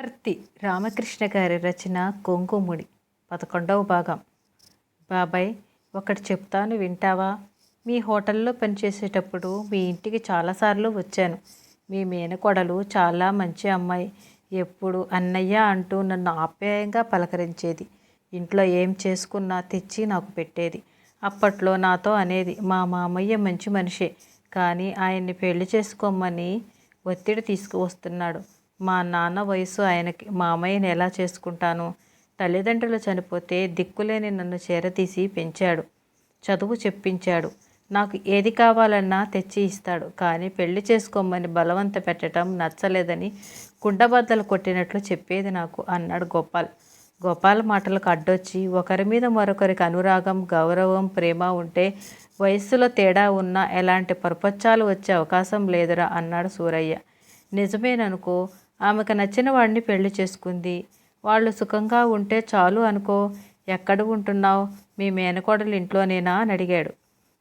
భర్తి రామకృష్ణ గారి రచన కొంకుముడి పదకొండవ భాగం. బాబాయ్ ఒకటి చెప్తాను వింటావా? మీ హోటల్లో పనిచేసేటప్పుడు మీ ఇంటికి చాలాసార్లు వచ్చాను. మీ మేనకోడలు చాలా మంచి అమ్మాయి. ఎప్పుడు అన్నయ్య అంటూ నన్ను ఆప్యాయంగా పలకరించేది. ఇంట్లో ఏం చేసుకున్నా తెచ్చి నాకు పెట్టేది. అప్పట్లో నాతో అనేది మా మామయ్య మంచి మనిషే. కానీ ఆయన్ని పెళ్ళి చేసుకోమని ఒత్తిడి తీసుకువస్తున్నాడు. మా నాన్న వయసు ఆయనకి మా అమ్మయ్యని ఎలా చేసుకుంటాను? తల్లిదండ్రులు చనిపోతే దిక్కులేని నన్ను చేరతీసి పెంచాడు. చదువు చెప్పించాడు. నాకు ఏది కావాలన్నా తెచ్చి ఇస్తాడు. కానీ పెళ్ళి చేసుకోమని బలవంత పెట్టడం నచ్చలేదని కుండబద్దలు కొట్టినట్లు చెప్పేది నాకు అన్నాడు గోపాల్. గోపాల్ మాటలకు అడ్డొచ్చి ఒకరి మీద మరొకరికి అనురాగం గౌరవం ప్రేమ ఉంటే వయస్సులో తేడా ఉన్నా ఎలాంటి పరపచ్చాలు వచ్చే అవకాశం లేదురా అన్నాడు సూరయ్య. నిజమేననుకో ఆమెకు నచ్చిన వాడిని పెళ్ళి చేసుకుంది. వాళ్ళు సుఖంగా ఉంటే చాలు అనుకో ఎక్కడ ఉంటున్నావు? మీ మేనకోడలు ఇంట్లోనేనా? అని అడిగాడు.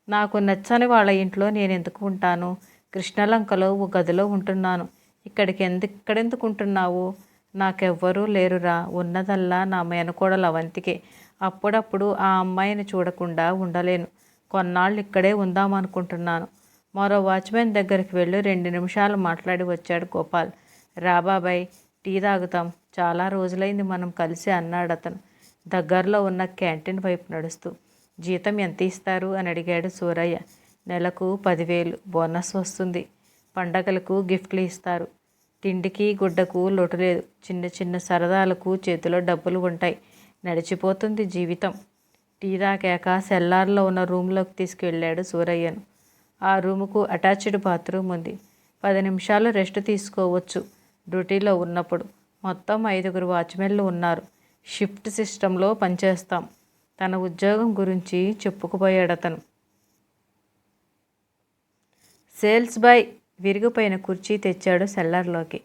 నాకు నచ్చని వాళ్ళ ఇంట్లో నేను ఎందుకు ఉంటాను? కృష్ణలంకలో ఓ గదిలో ఉంటున్నాను. ఇక్కడికి ఎందుకు ఇక్కడెందుకు ఉంటున్నావు? నాకెవ్వరూ లేరురా. ఉన్నదల్లా నా మేనకోడలు అవంతికే. అప్పుడప్పుడు ఆ అమ్మాయిని చూడకుండా ఉండలేను. కొన్నాళ్ళు ఇక్కడే ఉందామనుకుంటున్నాను. మరో వాచ్మెన్ దగ్గరికి వెళ్ళి రెండు నిమిషాలు మాట్లాడి వచ్చాడు గోపాల్. రా బాబాయ్ టీ తాగుతాం. చాలా రోజులైంది మనం కలిసి అన్నాడు అతను. దగ్గరలో ఉన్న క్యాంటీన్ వైపు నడుస్తూ జీతం ఎంత ఇస్తారు అని అడిగాడు సూరయ్య. నెలకు పదివేలు బోనస్ వస్తుంది. పండగలకు గిఫ్ట్లు ఇస్తారు. తిండికి గుడ్డకు లోటు లేదు. చిన్న చిన్న సరదాలకు చేతిలో డబ్బులు ఉంటాయి. నడిచిపోతుంది జీవితం. టీ తాకాక సెల్లార్లో ఉన్న రూమ్లోకి తీసుకువెళ్ళాడు సూరయ్యను. ఆ రూముకు అటాచ్డ్ బాత్రూమ్ ఉంది. పది నిమిషాలు రెస్ట్ తీసుకోవచ్చు. డ్యూటీలో ఉన్నప్పుడు మొత్తం ఐదుగురు వాచ్మెన్లు ఉన్నారు. షిఫ్ట్ సిస్టంలో పనిచేస్తాం. తన ఉద్యోగం గురించి చెప్పుకుపోయాడు అతను. సేల్స్ బాయ్ విరిగిపోయిన కుర్చీ తెచ్చాడు సెల్లర్లోకి.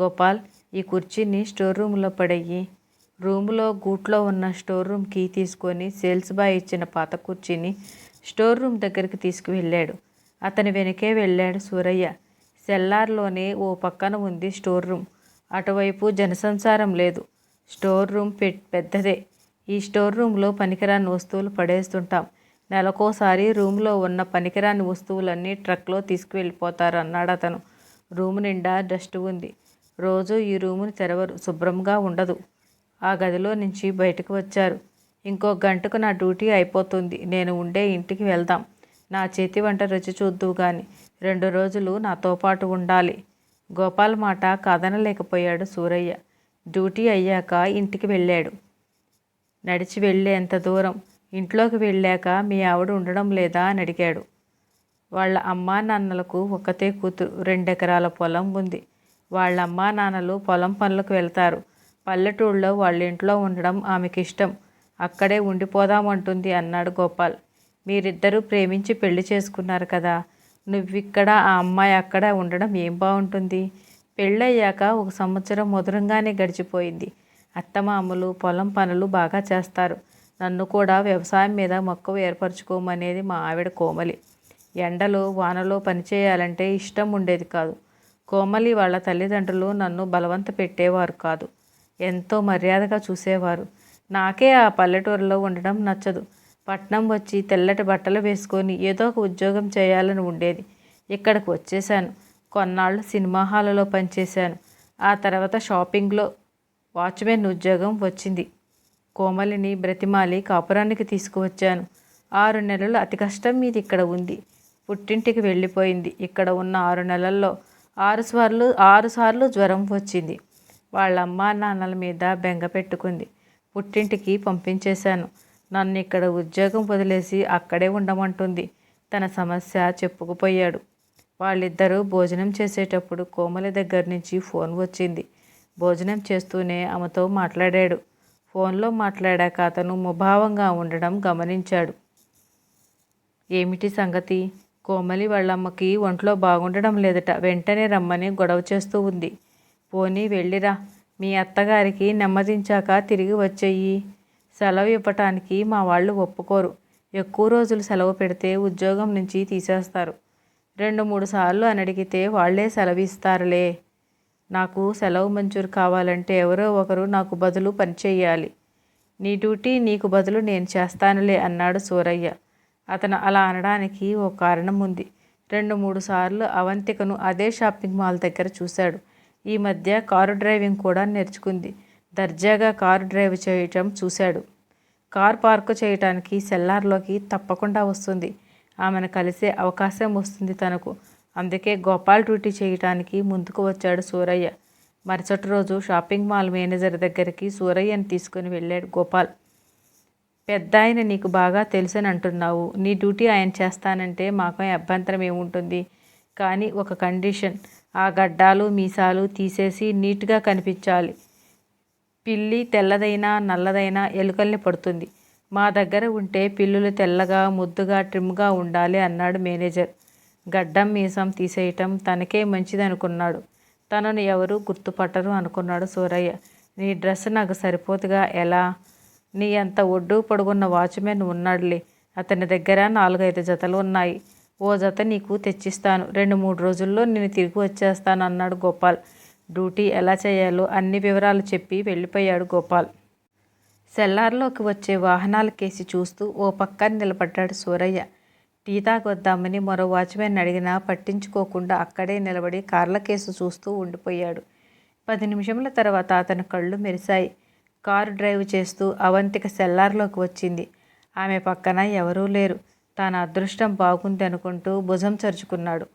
గోపాల్ ఈ కుర్చీని స్టోర్ రూమ్లో పడేయి. రూములో గూట్లో ఉన్న స్టోర్ రూమ్ కీ తీసుకొని సేల్స్ బాయ్ ఇచ్చిన పాత కుర్చీని స్టోర్ రూమ్ దగ్గరికి తీసుకువెళ్ళాడు. అతని వెనకే వెళ్ళాడు సూరయ్య. సెల్లార్లోనే ఓ పక్కన ఉంది స్టోర్ రూమ్. అటువైపు జనసంచారం లేదు. స్టోర్ రూమ్ పె పెద్దదే. ఈ స్టోర్ రూమ్లో పనికిరాని వస్తువులు పడేస్తుంటాం. నెలకోసారి రూమ్లో ఉన్న పనికిరాని వస్తువులన్నీ ట్రక్లో తీసుకువెళ్ళిపోతారు అన్నాడు అతను. రూమ్ నిండా డస్ట్ ఉంది. రోజు ఈ రూముని తెరవరు. శుభ్రంగా ఉండదు. ఆ గదిలో నుంచి బయటకు వచ్చారు. ఇంకో గంటకు నా డ్యూటీ అయిపోతుంది. నేను ఉండే ఇంటికి వెళ్దాం. నా చేతి వంట రుచి చూద్దువు గాని. రెండు రోజులు నాతో పాటు ఉండాలి. గోపాల్ మాట కాదనలేకపోయాడు సూరయ్య. డ్యూటీ అయ్యాక ఇంటికి వెళ్ళాడు. నడిచి వెళ్ళేంత దూరం. ఇంట్లోకి వెళ్ళాక మీ ఆవిడ ఉండడం లేదా అని అడిగాడు. వాళ్ళ అమ్మా నాన్నలకు ఒక్కతే కూతురు. రెండెకరాల పొలం ఉంది. వాళ్ళ అమ్మా నాన్నలు పొలం పనులకు వెళ్తారు. పల్లెటూళ్ళలో వాళ్ళ ఇంట్లో ఉండడం ఆమెకి ఇష్టం అక్కడే ఉండిపోదామంటుంది అన్నాడు గోపాల్. మీరిద్దరూ ప్రేమించి పెళ్ళి చేసుకున్నారు కదా. నువ్విక్కడ ఆ అమ్మాయి అక్కడ ఉండడం ఏం బాగుంటుంది పెళ్ళయ్యాక ఒక సంవత్సరం మధురంగానే గడిచిపోయింది. అత్తమామలు పొలం పనులు బాగా చేస్తారు. నన్ను కూడా వ్యవసాయం మీద మక్కువ ఏర్పరచుకోమనేది మా ఆవిడ కోమలి. ఎండలో వానలో పనిచేయాలంటే ఇష్టం ఉండేది కాదు. కోమలి వాళ్ళ తల్లిదండ్రులు నన్ను బలవంత పెట్టేవారు కాదు. ఎంతో మర్యాదగా చూసేవారు. నాకే ఆ పల్లెటూరులో ఉండడం నచ్చదు. పట్నం వచ్చి తెల్లటి బట్టలు వేసుకొని ఏదో ఒక ఉద్యోగం చేయాలని ఉండేది. ఇక్కడికి వచ్చేసాను కొన్నాళ్ళు సినిమా హాల్లో పనిచేశాను. ఆ తర్వాత షాపింగ్లో వాచ్మెన్ ఉద్యోగం వచ్చింది. కోమలిని బ్రతిమాలి కాపురానికి తీసుకువచ్చాను. ఆరు నెలలు అతి కష్టం మీది ఇక్కడ ఉంది. పుట్టింటికి వెళ్ళిపోయింది. ఇక్కడ ఉన్న ఆరు నెలల్లో ఆరు సార్లు ఆరు సార్లు జ్వరం వచ్చింది. వాళ్ళ అమ్మా నాన్నల మీద బెంగ పెట్టుకుంది. పుట్టింటికి పంపించేశాను. నన్ను ఇక్కడ ఉద్యోగం వదిలేసి అక్కడే ఉండమంటుంది. తన సమస్య చెప్పుకుపోయాడు. వాళ్ళిద్దరూ భోజనం చేసేటప్పుడు కోమలి దగ్గర నుంచి ఫోన్ వచ్చింది. భోజనం చేస్తూనే ఆమెతో మాట్లాడాడు. ఫోన్లో మాట్లాడాక అతను ముభావంగా ఉండడం గమనించాడు. ఏమిటి సంగతి? కోమలి వాళ్ళమ్మకి ఒంట్లో బాగుండడం లేదట. వెంటనే రమ్మని గొడవ చేస్తూ ఉంది. పోనీ వెళ్ళిరా. మీ అత్తగారికి నెమ్మదించాక తిరిగి వచ్చేయి. సెలవు ఇవ్వటానికి మా వాళ్ళు ఒప్పుకోరు. ఎక్కువ రోజులు సెలవు పెడితే ఉద్యోగం నుంచి తీసేస్తారు. రెండు మూడు సార్లు అని అడిగితే వాళ్ళే సెలవు ఇస్తారులే. నాకు సెలవు మంజూరు కావాలంటే ఎవరో ఒకరు నాకు బదులు పనిచేయాలి నీ డ్యూటీ నీకు బదులు నేను చేస్తానులే అన్నాడు సూరయ్య. అతను అలా అనడానికి ఓ కారణం ఉంది. రెండు మూడు సార్లు అవంతికను అదే షాపింగ్ మాల్ దగ్గర చూశాడు. ఈ మధ్య కారు డ్రైవింగ్ కూడా నేర్చుకుంది. దర్జాగా కారు డ్రైవ్ చేయటం చూశాడు. కార్ పార్కు చేయటానికి సెల్లార్లోకి తప్పకుండా వస్తుంది. ఆమెను కలిసే అవకాశం వస్తుంది తనకు. అందుకే గోపాల్ డ్యూటీ చేయటానికి ముందుకు వచ్చాడు సూరయ్య. మరుసటి రోజు షాపింగ్ మాల్ మేనేజర్ దగ్గరికి సూరయ్యని తీసుకుని వెళ్ళాడు గోపాల్. పెద్ద ఆయన నీకు బాగా తెలుసని అంటున్నావు. నీ డ్యూటీ ఆయన చేస్తానంటే మాకు అభ్యంతరం ఏముంటుంది? కానీ ఒక కండిషన్. ఆ గడ్డాలు మీసాలు తీసేసి నీట్గా కనిపించాలి. పిల్లి తెల్లదైనా నల్లదైనా ఎలుకల్ని పడుతుంది. మా దగ్గర ఉంటే పిల్లులు తెల్లగా ముద్దుగా ట్రిమ్గా ఉండాలి అన్నాడు మేనేజర్. గడ్డం మీసం తీసేయటం తనకే మంచిదనుకున్నాడు. తనను ఎవరు గుర్తుపట్టరు అనుకున్నాడు సూరయ్య. నీ డ్రెస్ నాకు సరిపోతుగా ఎలా? నీ అంత ఒడ్డు పొడుగున్న వాచ్మెన్ ఉన్నాడులే. అతని దగ్గర నాలుగైదు జతలు ఉన్నాయి. ఓ జత నీకు తెచ్చిస్తాను. రెండు మూడు రోజుల్లో నేను తిరిగి వచ్చేస్తాను అన్నాడు గోపాల్. డ్యూటీ ఎలా చేయాలో అన్ని వివరాలు చెప్పి వెళ్ళిపోయాడు గోపాల్. సెల్లార్లోకి వచ్చే వాహనాల కేసి చూస్తూ ఓ పక్కన నిలబడ్డాడు సూరయ్య. టీ తాగొద్దామని మరో వాచ్మెన్ అడిగినా పట్టించుకోకుండా అక్కడే నిలబడి కార్ల కేసు చూస్తూ ఉండిపోయాడు. పది నిమిషముల తర్వాత అతని కళ్ళు మెరిశాయి. కారు డ్రైవ్ చేస్తూ అవంతిక సెల్లార్లోకి వచ్చింది. ఆమె పక్కన ఎవరూ లేరు. తన అదృష్టం బాగుంది అనుకుంటూ భుజం చరుచుకున్నాడు.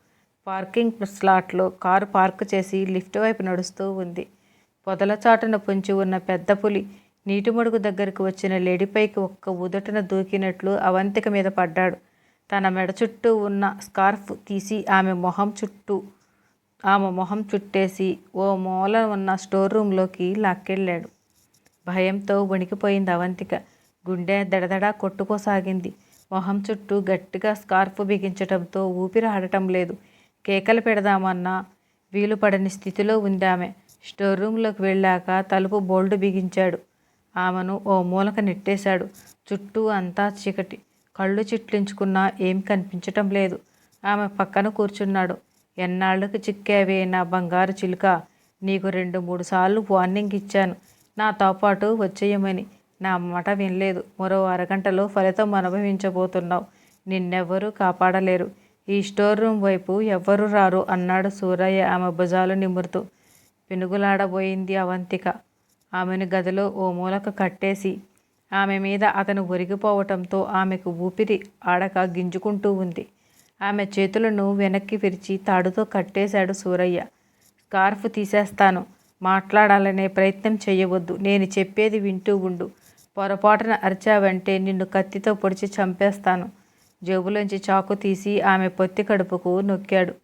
పార్కింగ్ స్లాట్లో కారు పార్క్ చేసి లిఫ్ట్ వైపు నడుస్తూ ఉంది. పొదల చాటున పొంచి ఉన్న పెద్ద పులి నీటి మడుగు దగ్గరకు వచ్చిన లేడీపైకి ఒక్క ఉదటన దూకినట్లు అవంతిక మీద పడ్డాడు. తన మెడ చుట్టూ ఉన్న స్కార్ఫ్ తీసి ఆమె మొహం చుట్టూ ఆమె మొహం చుట్టేసి ఓ మూల ఉన్న స్టోర్ రూమ్లోకి లాక్కెళ్ళాడు. భయంతో వణికిపోయింది అవంతిక. గుండె దడదడా కొట్టుకోసాగింది. మొహం చుట్టూ గట్టిగా స్కార్ఫ్ బిగించటంతో ఊపిరి ఆడటం లేదు. కేకలు పెడదామన్నా వీలు పడని స్థితిలో ఉంది ఆమె స్టోర్ రూమ్లోకి వెళ్ళాక తలుపు బోల్డు బిగించాడు. ఆమెను ఓ మూలక నెట్టేశాడు. చుట్టూ అంతా చీకటి. కళ్ళు చిట్లించుకున్నా ఏం కనిపించటం లేదు. ఆమె పక్కన కూర్చున్నాడు. ఎన్నాళ్ళకు చిక్కావే నా బంగారు చిలుక. నీకు రెండు మూడు సార్లు వార్నింగ్ ఇచ్చాను. నాతో పాటు వచ్చేయమని. నా మాట వినలేదు. మరో అరగంటలో ఫలితం అనుభవించబోతున్నావు. నిన్నెవ్వరూ కాపాడలేరు. ఈ స్టోర్ రూమ్ వైపు ఎవ్వరూ రారు అన్నాడు సూరయ్య. ఆమె భుజాలు నిమురుతూ. పెనుగులాడబోయింది అవంతిక. ఆమెను గదిలో ఓ మూలకు కట్టేసి ఆమె మీద అతను ఒరిగిపోవటంతో ఆమెకు ఊపిరి ఆడక గింజుకుంటూ ఉంది. ఆమె చేతులను వెనక్కి విరిచి తాడుతో కట్టేశాడు సూరయ్య. స్కార్ఫ్ తీసేస్తాను. మాట్లాడాలనే ప్రయత్నం చేయవద్దు. నేను చెప్పేది వింటూ ఉండు. పొరపాటున అరిచావంటే నిన్ను కత్తితో పొడిచి చంపేస్తాను. జేబులోంచి చాకు తీసి ఆమె పొత్తి కడుపుకు నొక్కాడు.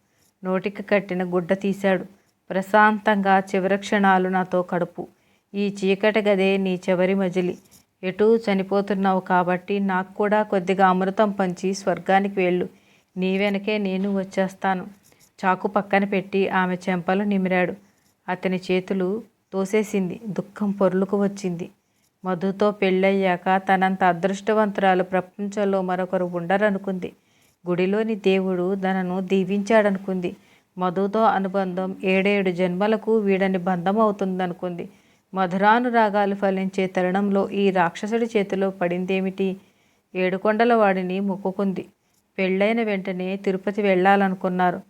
నోటికి కట్టిన గుడ్డ తీశాడు. ప్రశాంతంగా చివరి క్షణాలు నాతో కడుపు. ఈ చీకటి గదే నీ చివరి మజిలి. ఎటూ చనిపోతున్నావు కాబట్టి నాకు కూడా కొద్దిగా అమృతం పంచి స్వర్గానికి వెళ్ళు. నీ వెనకే నేను వచ్చేస్తాను. చాకు పక్కన పెట్టి ఆమె చెంపలు నిమిరాడు. అతని చేతులు తోసేసింది. దుఃఖం పొర్లుకు వచ్చింది. మధుతో పెళ్ళయ్యాక తనంత అదృష్టవంతురాలు ప్రపంచంలో మరొకరు ఉండరనుకుంది. గుడిలోని దేవుడు తనను దీవించాడనుకుంది. మధుతో అనుబంధం ఏడేడు జన్మలకు వీడని బంధం అవుతుందనుకుంది మధురానురాగాలు ఫలించే తరుణంలో ఈ రాక్షసుడి చేతిలో పడిందేమిటి? ఏడుకొండల వాడిని మొక్కుకుంది. పెళ్ళైన వెంటనే తిరుపతి వెళ్ళాలనుకున్నారు.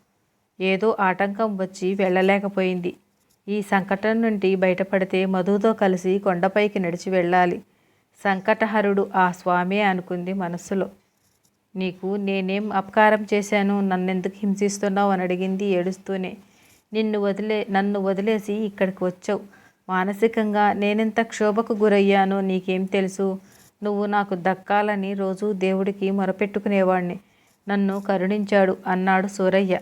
ఏదో ఆటంకం వచ్చి వెళ్ళలేకపోయింది. ఈ సంకటం నుండి బయటపడితే మధుతో కలిసి కొండపైకి నడిచి వెళ్ళాలి. సంకటహరుడు ఆ స్వామి అనుకుంది మనస్సులో. నీకు నేనేం అపకారం చేశాను? నన్నెందుకు హింసిస్తున్నావు? అని అడిగింది ఏడుస్తూనే. నిన్ను వదిలే నన్ను వదిలేసి ఇక్కడికి వచ్చావు. మానసికంగా నేనెంత క్షోభకు గురయ్యానో నీకేం తెలుసు? నువ్వు నాకు దక్కాలని రోజు దేవుడికి మొరపెట్టుకునేవాణ్ణి. నన్ను కరుణించాడు అన్నాడు సూరయ్య.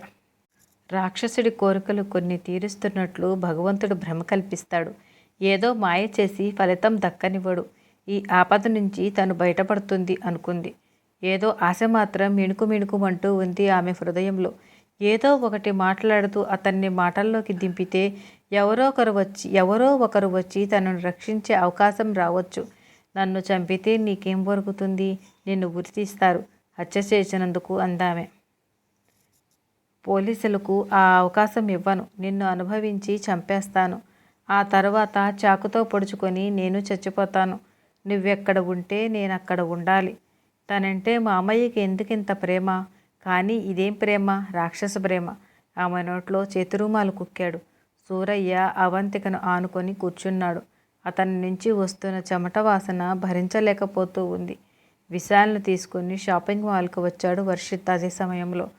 రాక్షసుడి కోరికలు కొన్ని తీరుస్తున్నట్లు భగవంతుడు భ్రమ కల్పిస్తాడు. ఏదో మాయ చేసి ఫలితం దక్కనివ్వడు. ఈ ఆపద నుంచి తను బయటపడుతుంది అనుకుంది. ఏదో ఆశ మాత్రం మిణుకు మిణుకుమంటూ ఉంది ఆమె హృదయంలో. ఏదో ఒకటి మాట్లాడుతూ అతన్ని మాటల్లోకి దింపితే ఎవరో ఒకరు వచ్చి ఎవరో ఒకరు వచ్చి తనను రక్షించే అవకాశం రావచ్చు. నన్ను చంపితే నీకేం దొరుకుతుంది నిన్ను గుర్తిస్తారు. హత్య చేసినందుకు అందామే. పోలీసులకు ఆ అవకాశం ఇవ్వను. నిన్ను అనుభవించి చంపేస్తాను. ఆ తర్వాత చాకుతో పొడుచుకొని నేను చచ్చిపోతాను. నువ్వెక్కడ ఉంటే నేను అక్కడ ఉండాలి. తనంటే మా అమ్మయ్యకి ఎందుకింత ప్రేమ? కానీ ఇదేం ప్రేమ? రాక్షస ప్రేమ. ఆమె నోట్లో చేతురుమాలు కుక్కాడు. సూరయ్య అవంతికను ఆనుకొని కూర్చున్నాడు. అతని నుంచి వస్తున్న చెమట వాసన భరించలేకపోతూ ఉంది. విశాల్ను తీసుకుని షాపింగ్ మాల్కు వచ్చాడు వర్షిత్ అదే సమయంలో.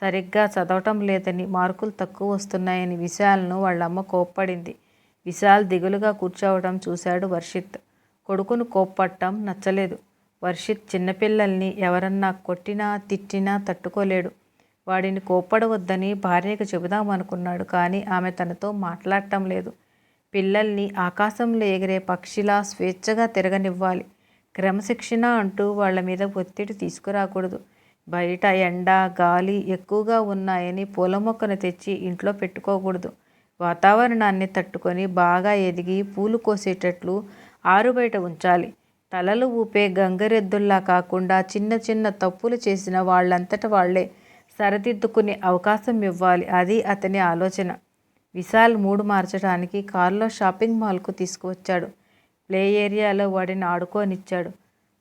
సరిగ్గా చదవటం లేదని మార్కులు తక్కువ వస్తున్నాయని విశాల్ను వాళ్ళమ్మ కోప్పడింది. విశాల్ దిగులుగా కూర్చోవడం చూశాడు వర్షిత్. కొడుకును కోప్పట్టం నచ్చలేదు. వర్షిత్ చిన్నపిల్లల్ని ఎవరన్నా కొట్టినా తిట్టినా తట్టుకోలేడు. వాడిని కోప్పడవద్దని భార్యకు చెబుదామనుకున్నాడు కానీ ఆమె తనతో మాట్లాడటం లేదు. పిల్లల్ని ఆకాశంలో ఎగిరే పక్షిలా స్వేచ్ఛగా తిరగనివ్వాలి. క్రమశిక్షణ అంటూ వాళ్ళ మీద ఒత్తిడి తీసుకురాకూడదు. బయట ఎండ గాలి ఎక్కువగా ఉన్నాయని పూల మొక్కను తెచ్చి ఇంట్లో పెట్టుకోకూడదు. వాతావరణాన్ని తట్టుకొని బాగా ఎదిగి పూలు కోసేటట్లు ఆరుబయట ఉంచాలి. తలలు ఊపే గంగరెద్దుల్లా కాకుండా చిన్న చిన్న తప్పులు చేసిన వాళ్ళంతట వాళ్ళే సరిదిద్దుకునే అవకాశం ఇవ్వాలి. అది అతని ఆలోచన. విశాల్ మూడు మార్చడానికి కారులో షాపింగ్ మాల్కు తీసుకువచ్చాడు. ప్లే ఏరియాలో వాడిని ఆడుకోనిచ్చాడు.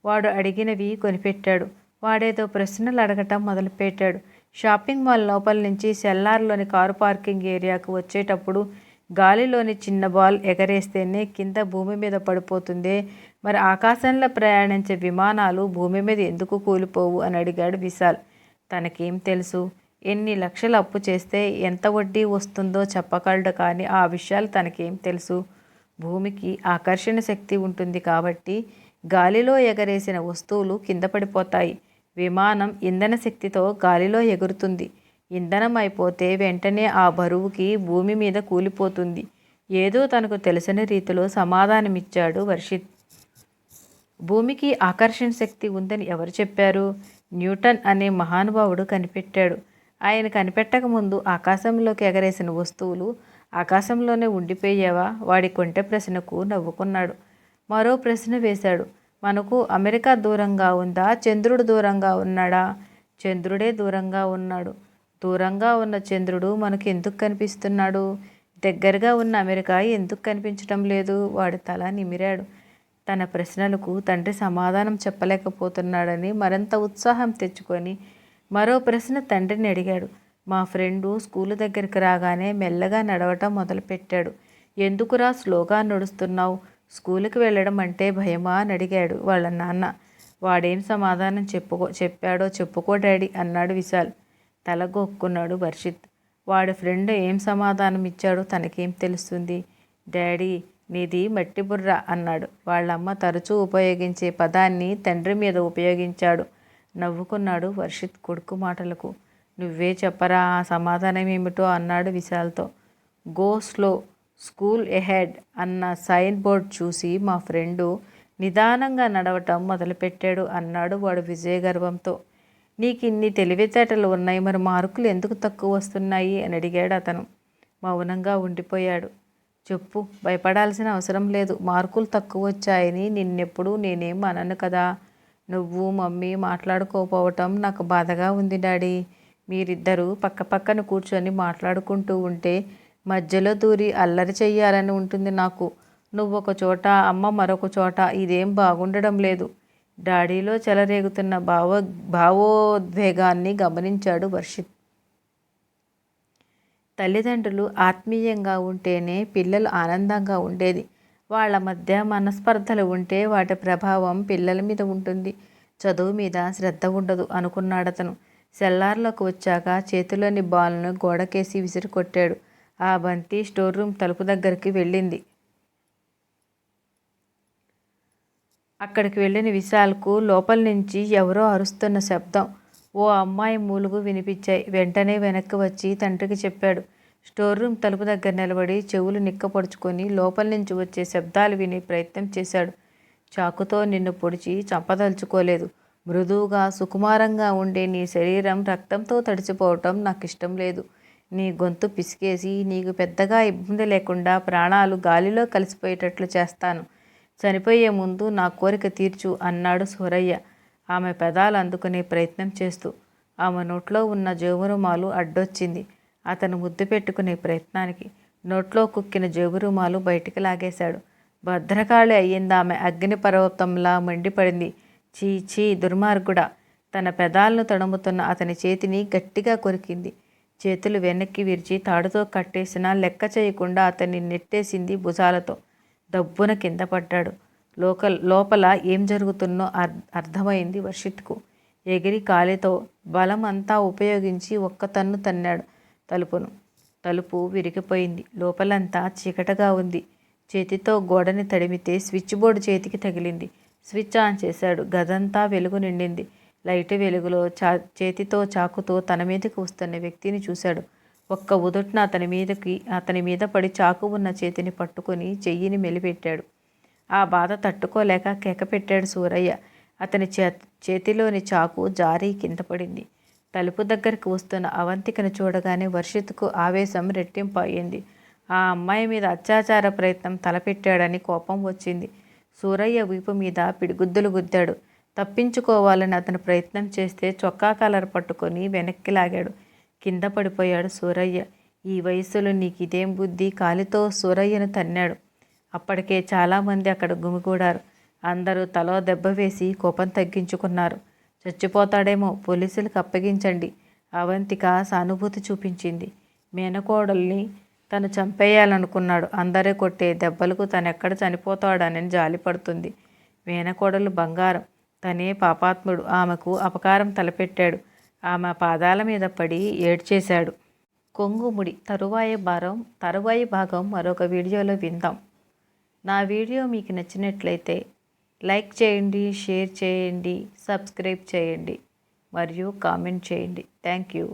వాడు అడిగినవి కొనిపెట్టాడు. వాడేదో ప్రశ్నలు అడగటం మొదలుపెట్టాడు. షాపింగ్ మాల్ లోపల నుంచి సెల్లార్లోని కారు పార్కింగ్ ఏరియాకు వచ్చేటప్పుడు గాలిలోని చిన్న బాల్ ఎగరేస్తేనే కింద భూమి మీద పడిపోతుందే. మరి ఆకాశంలో ప్రయాణించే విమానాలు భూమి మీద ఎందుకు కూలిపోవు అని అడిగాడు విశాల్. తనకేం తెలుసు? ఎన్ని లక్షలు అప్పు చేస్తే ఎంత వడ్డీ వస్తుందో చెప్పగలడు కానీ ఆ విషయాలు తనకేం తెలుసు? భూమికి ఆకర్షణ శక్తి ఉంటుంది కాబట్టి గాలిలో ఎగరేసిన వస్తువులు కింద పడిపోతాయి. విమానం ఇంధన శక్తితో గాలిలో ఎగురుతుంది. ఇంధనం అయిపోతే వెంటనే ఆ బరువుకి భూమి మీద కూలిపోతుంది. ఏదో తనకు తెలిసిన రీతిలో సమాధానమిచ్చాడు వర్షిత్. భూమికి ఆకర్షణ శక్తి ఉందని ఎవరు చెప్పారు? న్యూటన్ అనే మహానుభావుడు కనిపెట్టాడు. ఆయన కనిపెట్టకముందు ఆకాశంలోకి ఎగరేసిన వస్తువులు ఆకాశంలోనే ఉండిపోయేవా? వాడి కొంటె ప్రశ్నకు నవ్వుకున్నాడు. మరో ప్రశ్న వేశాడు. మనకు అమెరికా దూరంగా ఉందా? చంద్రుడు దూరంగా ఉన్నాడా? చంద్రుడే దూరంగా ఉన్నాడు. దూరంగా ఉన్న చంద్రుడు మనకు ఎందుకు కనిపిస్తున్నాడు? దగ్గరగా ఉన్న అమెరికా ఎందుకు కనిపించడం లేదు? వాడి తల నిమిరాడు. తన ప్రశ్నలకు తండ్రి సమాధానం చెప్పలేకపోతున్నాడని మరింత ఉత్సాహం తెచ్చుకొని మరో ప్రశ్న తండ్రిని అడిగాడు. మా ఫ్రెండు స్కూలు దగ్గరికి రాగానే మెల్లగా నడవటం మొదలుపెట్టాడు. ఎందుకురా స్లోగా నడుస్తున్నావు? స్కూలుకి వెళ్ళడం అంటే భయమా అని అడిగాడు వాళ్ళ నాన్న. వాడేం సమాధానం చెప్పుకో చెప్పాడో చెప్పుకో డాడీ అన్నాడు విశాల్. తలగొక్కున్నాడు వర్షిత్ వాడి ఫ్రెండ్ ఏం సమాధానం ఇచ్చాడో తనకేం తెలుస్తుంది? డాడీ నీది మట్టి బుర్ర అన్నాడు. వాళ్ళమ్మ తరచూ ఉపయోగించే పదాన్ని తండ్రి మీద ఉపయోగించాడు నవ్వుకున్నాడు వర్షిత్ కొడుకు మాటలకు. నువ్వే చెప్పరా ఆ సమాధానం ఏమిటో అన్నాడు విశాల్తో. గో స్లో స్కూల్ ఎహెడ్ అన్న సైన్ బోర్డ్ చూసి మా ఫ్రెండు నిదానంగా నడవటం మొదలుపెట్టాడు అన్నాడు వాడు విజయగర్వంతో. నీకు ఇన్ని తెలివితేటలు ఉన్నాయి మరి మార్కులు ఎందుకు తక్కువ వస్తున్నాయి? అని అడిగాడు అతను. మౌనంగా ఉండిపోయాడు. చెప్పు భయపడాల్సిన అవసరం లేదు. మార్కులు తక్కువ వచ్చాయని నిన్నెప్పుడు నేనేం అనను కదా. నువ్వు మమ్మీ మాట్లాడుకోపోవటం నాకు బాధగా ఉంది డాడీ. మీరిద్దరూ పక్క పక్కన కూర్చొని మాట్లాడుకుంటూ ఉంటే మధ్యలో దూరి అల్లరి చెయ్యాలని ఉంటుంది నాకు. నువ్వు ఒక చోట అమ్మ మరొక చోట ఇదేం బాగుండడం లేదు. డాడీలో చెలరేగుతున్న భావ భావోద్వేగాన్ని గమనించాడు వర్షిత్. తల్లిదండ్రులు ఆత్మీయంగా ఉంటేనే పిల్లలు ఆనందంగా ఉండేది. వాళ్ళ మధ్య మనస్పర్ధలు ఉంటే వాటి ప్రభావం పిల్లల మీద ఉంటుంది. చదువు మీద శ్రద్ధ ఉండదు అనుకున్నాడతను. సెల్లార్లోకి వచ్చాక చేతిలోని బాల్ను గోడకేసి విసిరి కొట్టాడు ఆ బంతి స్టోర్ రూమ్ తలుపు దగ్గరికి వెళ్ళింది. అక్కడికి వెళ్ళిన విశాల్కు లోపల నుంచి ఎవరో అరుస్తున్న శబ్దం. ఓ అమ్మాయి మూలుగు వినిపించాయి. వెంటనే వెనక్కి వచ్చి తండ్రికి చెప్పాడు. స్టోర్ రూమ్ తలుపు దగ్గర నిలబడి చెవులు నిక్కపడుచుకొని లోపల నుంచి వచ్చే శబ్దాలు విని ప్రయత్నం చేశాడు. చాకుతో నిన్ను పొడిచి చంపదలుచుకోలేదు. మృదువుగా సుకుమారంగా ఉండే నీ శరీరం రక్తంతో తడిచిపోవటం నాకు ఇష్టం లేదు. నీ గొంతు పిసికేసి నీకు పెద్దగా ఇబ్బంది లేకుండా ప్రాణాలు గాలిలో కలిసిపోయేటట్లు చేస్తాను. చనిపోయే ముందు నా కోరిక తీర్చు అన్నాడు సూరయ్య. ఆమె పెదాలు అందుకునే ప్రయత్నం చేస్తూ ఆమె నోట్లో ఉన్న జేబురుమాలు అడ్డొచ్చింది. అతను ముద్దు పెట్టుకునే ప్రయత్నానికి నోట్లో కుక్కిన జేబురుమాలు బయటికి లాగేశాడు. భద్రకాళి అయ్యింది ఆమె అగ్నిపర్వతంలా మండిపడింది. చీ చీ దుర్మార్గుడా! తన పెదాలను తడుముతున్న అతని చేతిని గట్టిగా కొరికింది. చేతులు వెనక్కి విరిచి తాడుతో కట్టేసినా లెక్క చేయకుండా అతన్ని నెట్టేసింది భుజాలతో. దబ్బున కింద పడ్డాడు. లోక లోపల ఏం జరుగుతుందో అర్ అర్థమైంది వర్షిత్కు. ఎగిరి కాలితో బలం అంతా ఉపయోగించి ఒక్క తన్ను తన్నాడు తలుపును. తలుపు విరిగిపోయింది. లోపలంతా చీకటగా ఉంది. చేతితో గోడని తడిమితే స్విచ్ బోర్డు చేతికి తగిలింది. స్విచ్ ఆన్ చేశాడు. గదంతా వెలుగు నిండింది. లైట్ వెలుగులో చా చేతితో చాకుతో తన మీదకి వస్తున్న వ్యక్తిని చూశాడు. ఒక్క ఉదుట్న అతని మీదకి అతని మీద పడి చాకు ఉన్న చేతిని పట్టుకొని చెయ్యిని మెలిపెట్టాడు. ఆ బాధ తట్టుకోలేక కేకపెట్టాడు సూరయ్య. అతని చే చేతిలోని చాకు జారి కింద పడింది. తలుపు దగ్గరికి వస్తున్న అవంతికను చూడగానే వర్షిత్కు ఆవేశం రెట్టింపు అయ్యింది ఆ అమ్మాయి మీద అత్యాచార ప్రయత్నం తలపెట్టాడని కోపం వచ్చింది. సూరయ్య వీపు మీద పిడిగుద్దులు గుద్దాడు. తప్పించుకోవాలని అతను ప్రయత్నం చేస్తే చొక్కా కలర్ పట్టుకొని వెనక్కి లాగాడు. కింద పడిపోయాడు సూరయ్య. ఈ వయసులో నీకు ఇదేం బుద్ధి? కాలితో సూరయ్యను తన్నాడు. అప్పటికే చాలామంది అక్కడ గుమిగూడారు. అందరూ తలో దెబ్బ వేసి కోపం తగ్గించుకున్నారు. చచ్చిపోతాడేమో పోలీసులకు అప్పగించండి. అవంతిక సానుభూతి చూపించింది. మేనకోడల్ని తను చంపేయాలనుకున్నాడు. అందరే కొట్టే దెబ్బలకు తనెక్కడ చనిపోతాడనని జాలిపడుతుంది. మేనకోడలు బంగారం. తనే పాపాత్ముడు. ఆమెకు అపకారం తలపెట్టాడు. ఆమె పాదాల మీద పడి ఏడ్చేశాడు. కొంగుముడి తరువాయి భారం తరువాయి భాగం మరొక వీడియోలో విందాం. నా వీడియో మీకు నచ్చినట్లయితే లైక్ చేయండి షేర్ చేయండి సబ్స్క్రైబ్ చేయండి మరియు కామెంట్ చేయండి. Thank you.